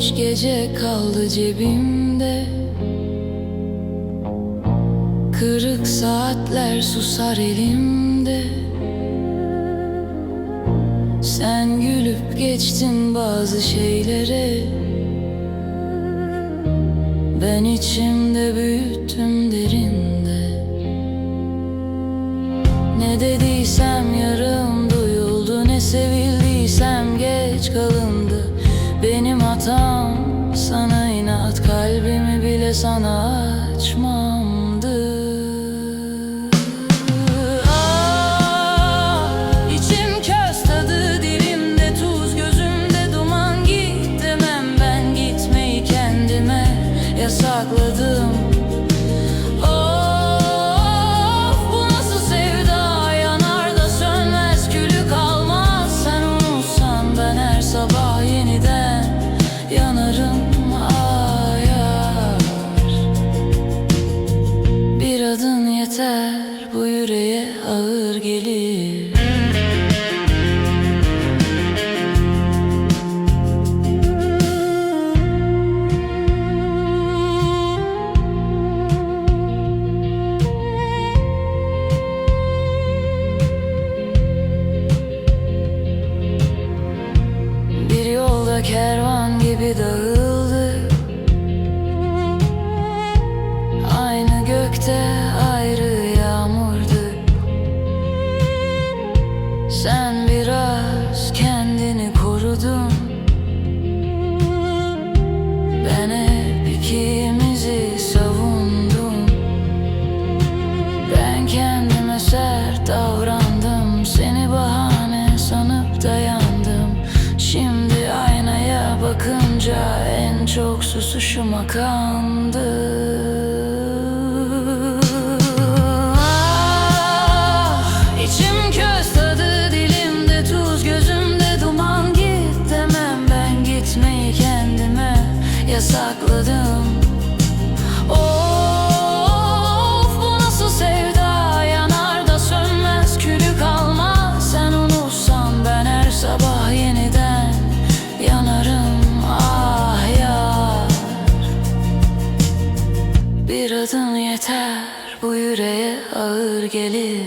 çiçek kaldı cebimde? Kırık saatler susar elimde. Sen gülüp geçtin bazı şeylere. Ben içimde büyüttüm derinde hatam sana inat Kalbimi bile sana açmamdı Ah, içim köz dilimde tuz gözümde duman. Git demem ben gitmeyi kendime yasakladım kervan gibi dağıldı. Aynı gökte ayrı yağmurdu. Sen biraz kendini korudun. Ben hep ikimizi savundum. Ben kendime sert davrandım en çok susuşuma kandı Bir adın yeter bu yüreğe ağır gelir.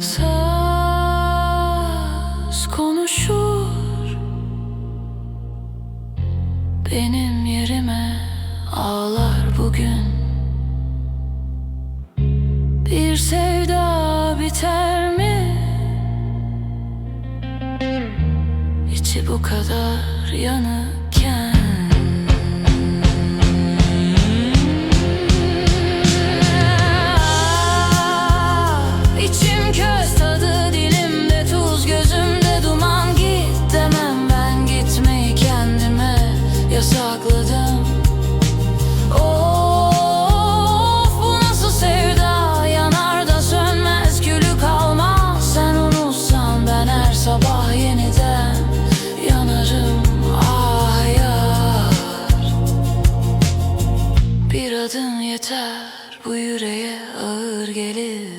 Saz konuşur. Benim yerime ağlar bugün. Bir sevda bu kadar yanık ağır gelir.